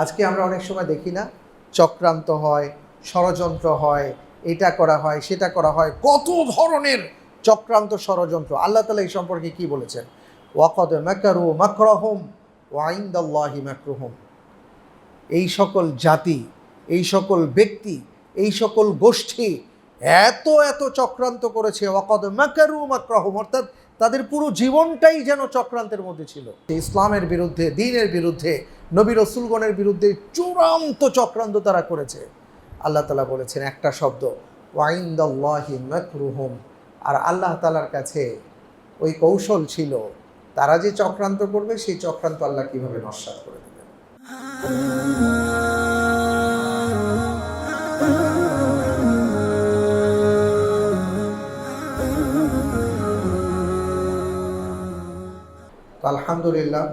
আজকে আমরা অনেক সময় দেখি না, চক্রান্ত হয়, ষড়যন্ত্র হয়, এটা করা হয়, সেটা করা হয়, কত ধরনের চক্রান্ত ষড়যন্ত্র। আল্লাহ তালা এই সম্পর্কে কি বলেছেন? ওয়াকদ মাকারু মাকরহম ওয়াইন্দাল্লাহি মাকরুহম। এই সকল জাতি, এই সকল ব্যক্তি, এই সকল গোষ্ঠী এত এত চক্রান্ত করেছে। ওয়াকদ মাকারু মাকরহম, অর্থাৎ তাদের পুরো জীবনটাই যেন চক্রান্তের মধ্যে ছিল। ইসলামের বিরুদ্ধে, দিনের বিরুদ্ধে, নবী রসুলগণের বিরুদ্ধে চূড়ান্ত চক্রান্ত তারা করেছে। আল্লাহ তালা বলেছেন একটা শব্দ, ওয়াইন্দাল্লাহি মাকরুহম। আর আল্লাহ তালার কাছে ওই কৌশল ছিল, তারা যে চক্রান্ত করবে, সেই চক্রান্ত আল্লাহ কীভাবে নস্বাত করে দেবেন? আলহামদুলিল্লাহ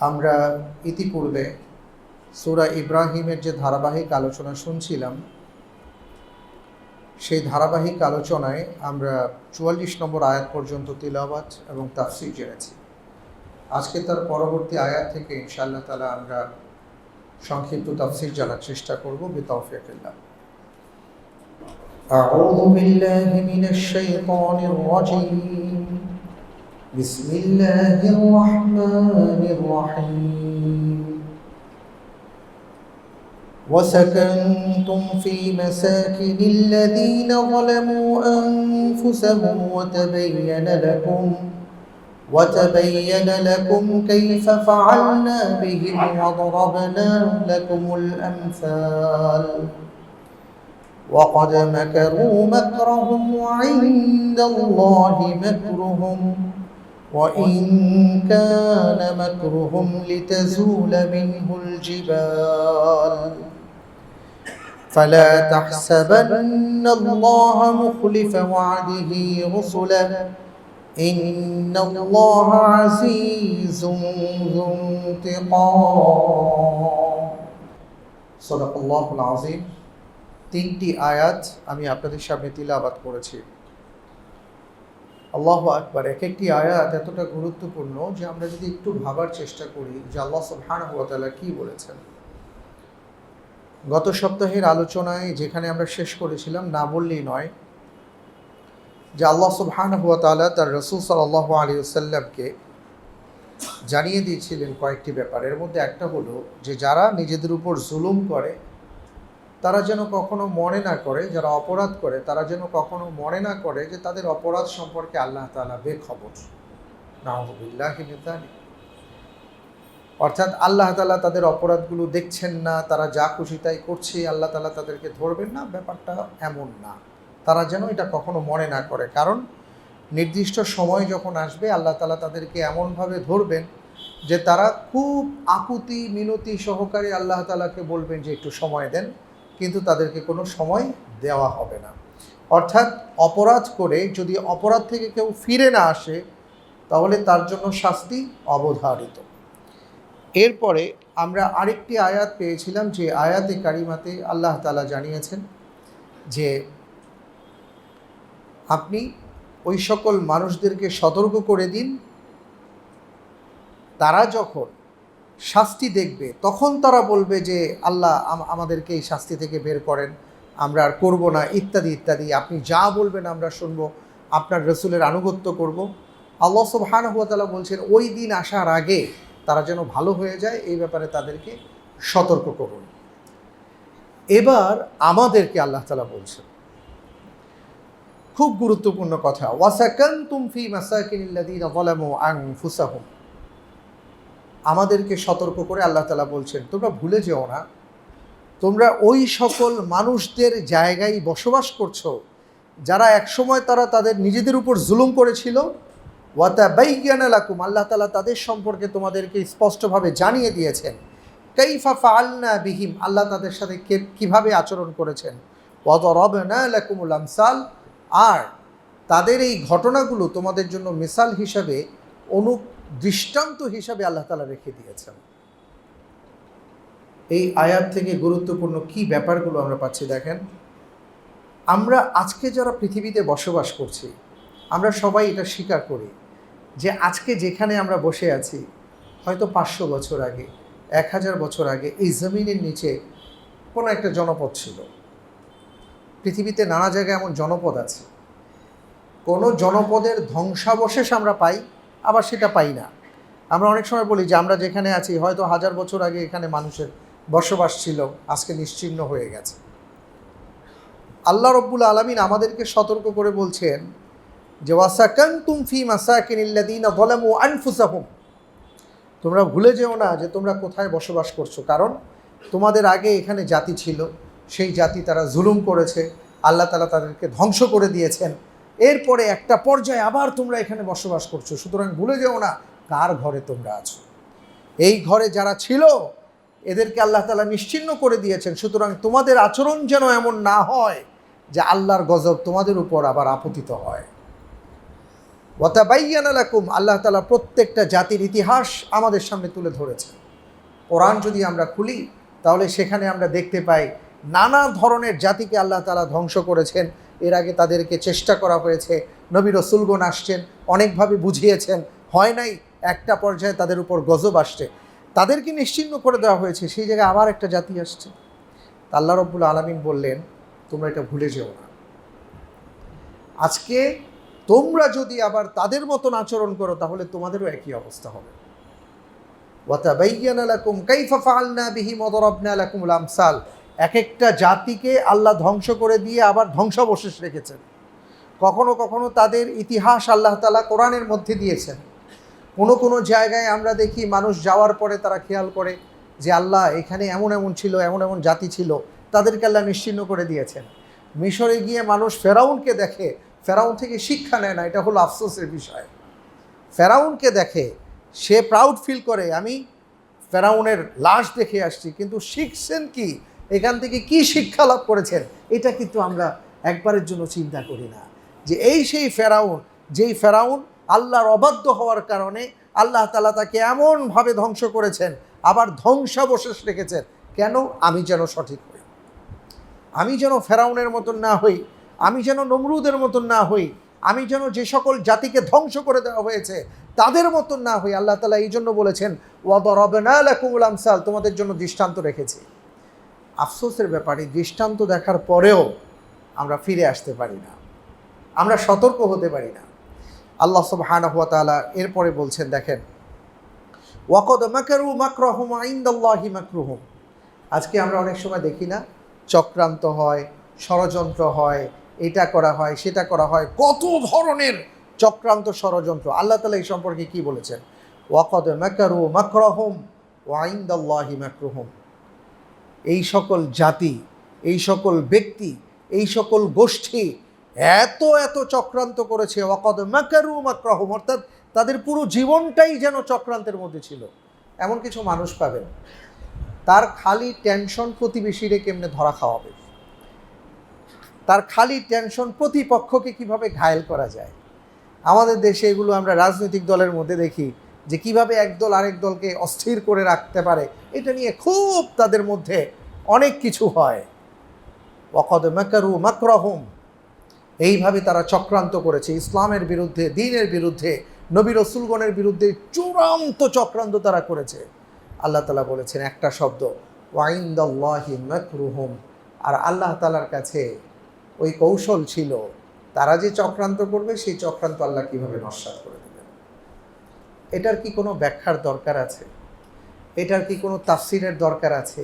আমরা ইতিপূর্বে সুরা ইব্রাহিমের যে ধারাবাহিক আলোচনা শুনছিলাম সেই ধারাবাহিক আলোচনায় আমরা চুয়াল্লিশ নম্বর আয়াত পর্যন্ত তিলাবাত এবং তাফসির জেনেছি আজকে তার পরবর্তী আয়াত থেকে ইনশাআল্লাহ তালা আমরা সংক্ষিপ্ত তাফসির জানার চেষ্টা করব বিতৌফিকিল্লাহ أعوذ بالله من الشيطان الرجيم بسم الله الرحمن الرحيم. وسكنتم في مساكن الذين ظلموا أنفسهم وتبين لكم وتبين لكم كيف فعلنا بهم وضربنا لكم الأمثال. وقد مكروا مكرهم وعند الله مكرهم. وإن كان مكرهم لتزول منه الجبال فلا تحسبن الله مخلف وعده رسله إن الله عزيز ذو انتقام صدق الله العظيم তিনটি আয়াত আমি আপনাদের সামনে তিলাবাত করেছি আল্লাহ আকবার এক একটি আয়াত এতটা গুরুত্বপূর্ণ যে আমরা যদি একটু ভাবার চেষ্টা করি যে আল্লাহ সুবহানাহু ওয়া তাআলা কি বলেছেন। গত সপ্তাহের আলোচনায় যেখানে আমরা শেষ করেছিলাম, না বললেই নয় যে আল্লাহ সুবহানাহু ওয়া তাআলা তার রসুল সাল্লাল্লাহু আলাইহি ওয়াসাল্লামকে জানিয়ে দিয়েছিলেন কয়েকটি ব্যাপার। এর মধ্যে একটা হলো যে যারা নিজেদের উপর জুলুম করে তারা যেন কখনো মনে না করে, যারা অপরাধ করে, তারা যেন কখনো মনে না করে যে তাদের অপরাধ সম্পর্কে আল্লাহ তালা বেখবর। নাহবিল্লাহ অর্থাৎ আল্লাহ তালা তাদের অপরাধগুলো দেখছেন না, তারা যা খুশি তাই করছে, আল্লাহ তালা তাদেরকে ধরবেন না, ব্যাপারটা এমন না। তারা যেন এটা কখনো মনে না করে। কারণ নির্দিষ্ট সময় যখন আসবে, আল্লাহ তালা তাদেরকে এমনভাবে ধরবেন যে তারা খুব আকুতি, মিনতি সহকারে আল্লাহ তালাকে বলবেন যে একটু সময় দেন। কিন্তু তাদেরকে কোনো সময় দেওয়া হবে না। অর্থাৎ অপরাধ করে যদি অপরাধ থেকে কেউ ফিরে না আসে, তাহলে তার জন্য শাস্তি অবধারিত। এরপরে আমরা আরেকটি আয়াত পেয়েছিলাম যে আয়াতে কারিমাতে আল্লাহ তালা জানিয়েছেন যে, আপনি ওই সকল মানুষদেরকে সতর্ক করে দিন। তারা যখন শাস্তি দেখবে, তখন তারা বলবে যে আল্লাহ আম- আমাদেরকে এই শাস্তি থেকে বের করেন, আমরা আর করব না, ইত্যাদি ইত্যাদি। আপনি যা বলবেন আমরা শুনব, আপনার রসুলের আনুগত্য করব। আল্লাহ সুবহান হুয়াতালা বলছেন, ওই দিন আসার আগে তারা যেন ভালো হয়ে যায়, এই ব্যাপারে তাদেরকে সতর্ক করুন। এবার আমাদেরকে আল্লাহ তালা বলছেন, খুব গুরুত্বপূর্ণ কথা ওয়াসাকান তুমফি মাসাকিনিল্লাদিন যালামু আনফুসাহুম। আমাদেরকে সতর্ক করে আল্লাহ তালা বলছেন, তোমরা ভুলে যেও না। তোমরা ওই সকল মানুষদের জায়গায় বসবাস করছ, যারা একসময় তারা তাদের নিজেদের উপর জুলুম করেছিল। ওয়াতা বাইজ্ঞানালাকুম আল্লাহ তালা তাদের সম্পর্কে তোমাদেরকে স্পষ্টভাবে জানিয়ে দিয়েছেন। কাইফা ফাআলনা বিহিম, আল্লাহ তাদের সাথে কে, কীভাবে আচরণ করেছেন। ওয়াত রবনা লাকুমুল আমসাল, আর তাদের এই ঘটনাগুলো তোমাদের জন্য মিসাল হিসাবে অনু দৃষ্টান্ত হিসাবে আল্লাহ তালা রেখে দিয়েছেন। এই আয়াত থেকে গুরুত্বপূর্ণ কি ব্যাপারগুলো আমরা পাচ্ছি দেখেন। আমরা আজকে যারা পৃথিবীতে বসবাস করছি, আমরা সবাই এটা স্বীকার করি যে আজকে যেখানে আমরা বসে আছি, হয়তো পাঁচশো বছর আগে, এক হাজার বছর আগে এই জমিনের নিচে কোনো একটা জনপদ ছিল। পৃথিবীতে নানা জায়গায় এমন জনপদ আছে। কোনো জনপদের ধ্বংসাবশেষ আমরা পাই আবার সেটা পাই না। আমরা অনেক সময় বলি যে আমরা যেখানে আছি, হয়তো হাজার বছর আগে এখানে মানুষের বসবাস ছিল, আজকে নিশ্চিহ্ন হয়ে গেছে। আল্লাহ রব্বুল আলমিন আমাদেরকে সতর্ক করে বলছেন যে তোমরা ভুলে যেও না যে তোমরা কোথায় বসবাস করছ, কারণ তোমাদের আগে এখানে জাতি ছিল, সেই জাতি তারা জুলুম করেছে, আল্লাহ তালা তাদেরকে ধ্বংস করে দিয়েছেন। এরপরে একটা পর্যায়ে আবার তোমরা এখানে বসবাস করছ। সুতরাং ভুলে যেও না, কার ঘরে তোমরা আছো? এই ঘরে যারা ছিল, এদেরকে আল্লাহ তালা নিশ্চিন্ন করে দিয়েছেন। সুতরাং তোমাদের আচরণ যেন এমন না হয় যে আল্লাহর গজব তোমাদের উপর আবার আপতিত হয়। ওয়াতাবাইয়ান আলাকুম আল্লাহ তালা প্রত্যেকটা জাতির ইতিহাস আমাদের সামনে তুলে ধরেছেন। কোরআন যদি আমরা খুলি, তাহলে সেখানে আমরা দেখতে পাই নানা ধরনের জাতিকে আল্লাহ তালা ধ্বংস করেছেন। এর আগে তাদেরকে চেষ্টা করা হয়েছে। নবী রসুলগণ আসছেন, অনেকভাবে বুঝিয়েছেন, হয় নাই একটা পর্যায়ে তাদের উপর গজব আসছে। তাদেরকে নিশ্চিন্ন করে দেওয়া হয়েছে, সেই জায়গায় আবার একটা জাতি আসছে। আল্লাহ রব্বুল আলমিন বললেন, তোমরা এটা ভুলে যেও না। আজকে তোমরা যদি আবার তাদের মতন আচরণ করো, তাহলে তোমাদেরও একই অবস্থা হবে। ওয়াতাবাইয়ানা লাকুম, কাইফা ফাআলনা দারাবনা লাকুমুল আমসাল। এক একটা জাতিকে আল্লাহ ধ্বংস করে দিয়ে আবার ধ্বংসাবশেষ রেখেছেন। কখনো কখনো তাদের ইতিহাস আল্লাহ তালা কোরআনের মধ্যে দিয়েছেন। কোনো কোনো জায়গায় আমরা দেখি মানুষ যাওয়ার পরে তারা খেয়াল করে যে আল্লাহ এখানে এমন এমন ছিল, এমন এমন জাতি ছিল, তাদেরকে আল্লাহ নিশ্চিন্ন করে দিয়েছেন। মিশরে গিয়ে মানুষ ফেরাউনকে দেখে, ফেরাউন থেকে শিক্ষা নেয় না, এটা হলো আফসোসের বিষয়। ফেরাউনকে দেখে, সে প্রাউড ফিল করে, আমি ফেরাউনের লাশ দেখে আসছি, কিন্তু শিখছেন কি? এখান থেকে কি শিক্ষা লাভ করেছেন, এটা কিন্তু আমরা একবারের জন্য চিন্তা করি না। যে এই সেই ফেরাউন, যেই ফেরাউন আল্লাহর অবাধ্য হওয়ার কারণে আল্লাহ তালা তাকে এমনভাবে ধ্বংস করেছেন, আবার ধ্বংসাবশেষ রেখেছেন। কেন? আমি যেন সঠিক হই। আমি যেন ফেরাউনের মতন না হই, আমি যেন নমরুদের মতন না হই, আমি যেন যে সকল জাতিকে ধ্বংস করে দেওয়া হয়েছে, তাদের মতন না হই। আল্লাহ তালা এই জন্য বলেছেন ওয়াদরবেনাকুমুল আমসাল তোমাদের জন্য দৃষ্টান্ত রেখেছি। আফসোসের ব্যাপারে দৃষ্টান্ত দেখার পরেও আমরা ফিরে আসতে পারি না। আমরা সতর্ক হতে পারি না। আল্লাহ সুবহানাহু ওয়া তাআলা এরপরে বলছেন, দেখেন, ওয়াকদ মাকারু মাকরহুম আইন্দাল্লাহি মাকরুহুম। আজকে আমরা অনেক সময় দেখি না, চক্রান্ত হয়, ষড়যন্ত্র হয়, এটা করা হয়, সেটা করা হয়, কত ধরনের চক্রান্ত ষড়যন্ত্র। আল্লাহ তালা এই সম্পর্কে কি বলেছেন? ওয়াকদ মাকারু মাকরহুম ওয়াইন্দাল্লাহি মাকরুহুম। এই সকল জাতি, এই সকল ব্যক্তি, এই সকল গোষ্ঠী এত এত চক্রান্ত করেছে। ওয়াকদ মাকারু মাকরহুম, অর্থাৎ তাদের পুরো জীবনটাই যেন চক্রান্তের মধ্যে ছিল। এমন কিছু মানুষ পাবেন। তার খালি টেনশন প্রতিবেশীরে কেমনে ধরা খাওয়াবে? তার খালি টেনশন প্রতিপক্ষকে কীভাবে ঘায়েল করা যায়? আমাদের দেশে এগুলো আমরা রাজনৈতিক দলের মধ্যে দেখি। যে কীভাবে একদল আরেক দলকে অস্থির করে রাখতে পারে, এটা নিয়ে খুব তাদের মধ্যে অনেক কিছু হয়। এইভাবে তারা চক্রান্ত করেছে। ইসলামের বিরুদ্ধে, দিনের বিরুদ্ধে, নবী রসুলগণের বিরুদ্ধে চূড়ান্ত চক্রান্ত তারা করেছে। আল্লাহ তালা বলেছেন একটা শব্দ ওয়াইন্দাল্লাহি মাকরুহুম। আর আল্লাহ তালার কাছে ওই কৌশল ছিল, তারা যে চক্রান্ত করবে, সেই চক্রান্ত আল্লাহ কীভাবে নস্বাত করে দেবেন এটার কি কোনো ব্যাখ্যার দরকার আছে? এটার কি কোনো তাফসিরের দরকার আছে?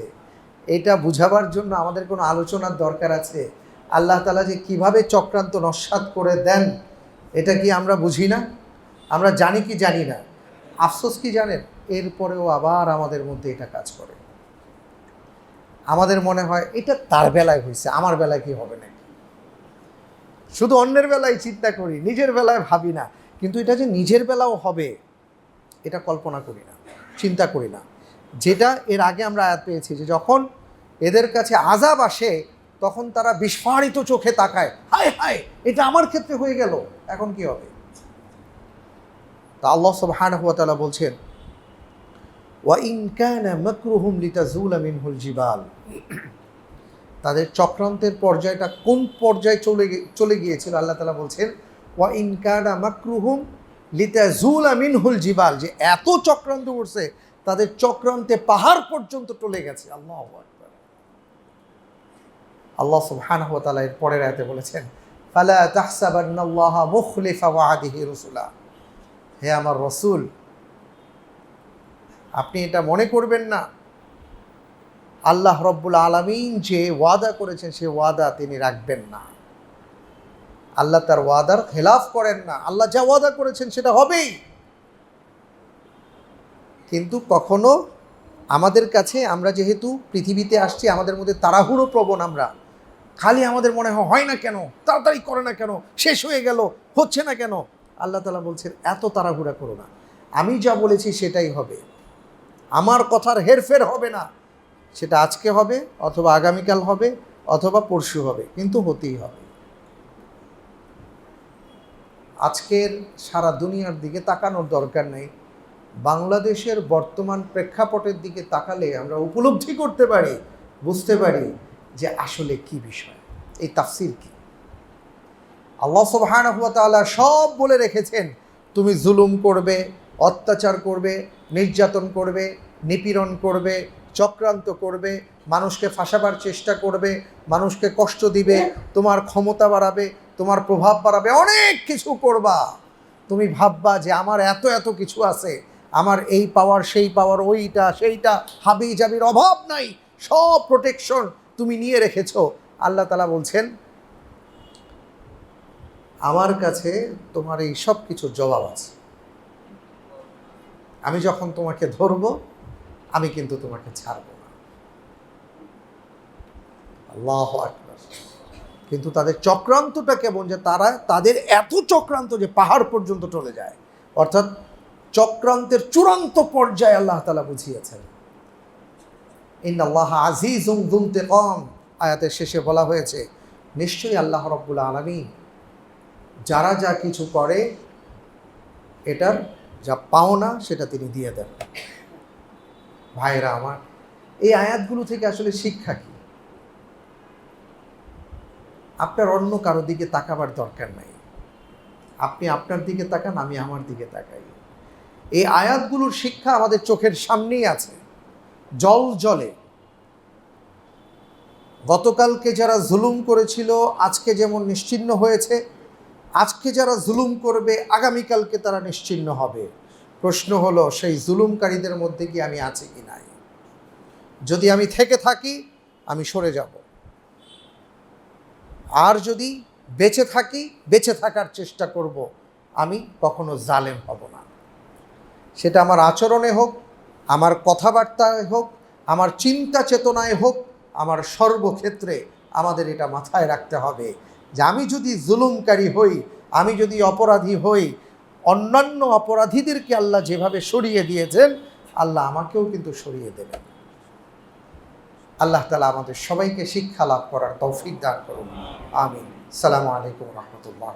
এটা বুঝাবার জন্য আমাদের কোনো আলোচনার দরকার আছে? আল্লাহ তালা যে কীভাবে চক্রান্ত নস্বাত করে দেন, এটা কি আমরা বুঝি না? আমরা জানি কি জানি না। আফসোস কি জানেন? এরপরেও আবার আমাদের মধ্যে এটা কাজ করে। আমাদের মনে হয় এটা তার বেলায় হয়েছে, আমার বেলায় কি হবে নাকি? শুধু অন্যের বেলায় চিন্তা করি, নিজের বেলায় ভাবি না। কিন্তু এটা যে নিজের বেলাও হবে এটা কল্পনা করি না, চিন্তা করি না। যেটা এর আগে আমরা আয়াত পেয়েছি যে যখন এদের কাছে আজাব আসে, তখন তারা বিস্ফারিত চোখে তাকায়, হায় হায়, এটা আমার ক্ষেত্রে হয়ে গেল, এখন কি হবে? তা আল্লাহ সুবহানাহু ওয়া তাআলা বলছেন, ওয়া ইন কানা মাকরুহুম লিতাজুলা মিনহুল জিবাল। তাদের চক্রান্তের পর্যায়টা কোন পর্যায়ে চলে চলে গিয়েছিল? আল্লাহ তালা বলছেন, ওয়া ইন কানা মাকরুহুম লিতাজুলা মিনহুল জিবাল, যে এত চক্রান্ত করছে, তাদের চক্রান্তে পাহাড় পর্যন্ত টলে গেছে। আল্লাহ আল্লাহ সুবহানাহু ওয়া তাআলা এর পরের আয়াতে বলেছেন, ফালা তাহসাবান্নাল্লাহা মুখলিফা ওয়াদিহি হে আমার রসুল, আপনি এটা মনে করবেন না। আল্লাহ রব্বুল আলমিন যে ওয়াদা করেছেন, সে ওয়াদা তিনি রাখবেন না। আল্লাহ তার ওয়াদার খেলাফ করেন না। আল্লাহ যা ওয়াদা করেছেন সেটা হবেই। কিন্তু কখনো আমাদের কাছে আমরা যেহেতু পৃথিবীতে আসছি, আমাদের মধ্যে তাড়াহুড়ো প্রবণ আমরা। খালি আমাদের মনে হয় হয় না কেন? তাড়াতাড়ি করে না কেন? শেষ হয়ে গেল? হচ্ছে না কেন? আল্লাহ তালা বলছেন, এত তাড়াহুড়া করো না। আমি যা বলেছি সেটাই হবে। আমার কথার হেরফের হবে না। সেটা আজকে হবে, অথবা আগামীকাল হবে, অথবা পরশু হবে। কিন্তু হতেই হবে। আজকের সারা দুনিয়ার দিকে তাকানোর দরকার নেই। বাংলাদেশের বর্তমান প্রেক্ষাপটের দিকে তাকালে আমরা উপলব্ধি করতে পারি, বুঝতে পারি যে আসলে কি বিষয়, এই তাফসির কি। আল্লাহ সুবহানাহু ওয়া সব বলে রেখেছেন, তুমি জুলুম করবে, অত্যাচার করবে, নির্যাতন করবে, নিপীড়ন করবে, চক্রান্ত করবে, মানুষকে ফাঁসাবার চেষ্টা করবে, মানুষকে কষ্ট দিবে, তোমার ক্ষমতা বাড়াবে তোমার প্রভাব বাড়াবে, অনেক কিছু করবা। তুমি ভাববা যে আমার এত এত কিছু আছে, আমার এই পাওয়ার সেই পাওয়ার ওইটা, সেইটা হাবি জাবির অভাব নাই, সব প্রোটেকশন তুমি নিয়ে রেখেছো। আল্লাহ তালা বলছেন, আমার কাছে তোমার এই সব কিছুর জবাব আছে। আমি যখন তোমাকে ধরব, আমি কিন্তু তোমাকে ছাড়ব না। আল্লাহ আকবার। কিন্তু তাদের চক্রান্তটা কেমন যে তারা, তাদের এত চক্রান্ত যে পাহাড় পর্যন্ত চলে যায়। অর্থাৎ চক্রান্তের চূড়ান্ত পর্যায়ে আল্লাহ তালা বুঝিয়েছেন। ইন্দাল্লাহ আজিজ দুমতে কম আয়াতের শেষে বলা হয়েছে, নিশ্চয়ই আল্লাহ রব্বুল আলমী যারা যা কিছু করে, এটার যা পাওনা সেটা তিনি দিয়ে দেন। ভাইরা আমার, এই আয়াতগুলো থেকে আসলে শিক্ষা কি? আপনার অন্য কারও দিকে তাকাবার দরকার নাই। আপনি আপনার দিকে তাকান, আমি আমার দিকে তাকাই। এই আয়াতগুলোর শিক্ষা আমাদের চোখের সামনেই আছে। জল জলে। গতকালকে যারা জুলুম করেছিল, আজকে যেমন নিশ্চিহ্ন হয়েছে, আজকে যারা জুলুম করবে, আগামীকালকে তারা নিশ্চিহ্ন হবে। প্রশ্ন হলো, সেই জুলুমকারীদের মধ্যে কি আমি আছি কি নাই? যদি আমি থেকে থাকি, আমি সরে যাব। আর যদি বেঁচে থাকি, বেঁচে থাকার চেষ্টা করব, আমি কখনো জালেম হব না। সেটা আমার আচরণে হোক, আমার কথাবার্তায় হোক, আমার চিন্তা চেতনায় হোক, আমার সর্বক্ষেত্রে আমাদের এটা মাথায় রাখতে হবে যে আমি যদি জুলুমকারী হই, আমি যদি অপরাধী হই, অন্যান্য অপরাধীদেরকে আল্লাহ যেভাবে সরিয়ে দিয়েছেন, আল্লাহ আমাকেও কিন্তু সরিয়ে দেবেন। আল্লাহ তালা আমাদের সবাইকে শিক্ষা লাভ করার তৌফিক দান করুন। আমি সালামু আলাইকুম রহমতুল্লাহ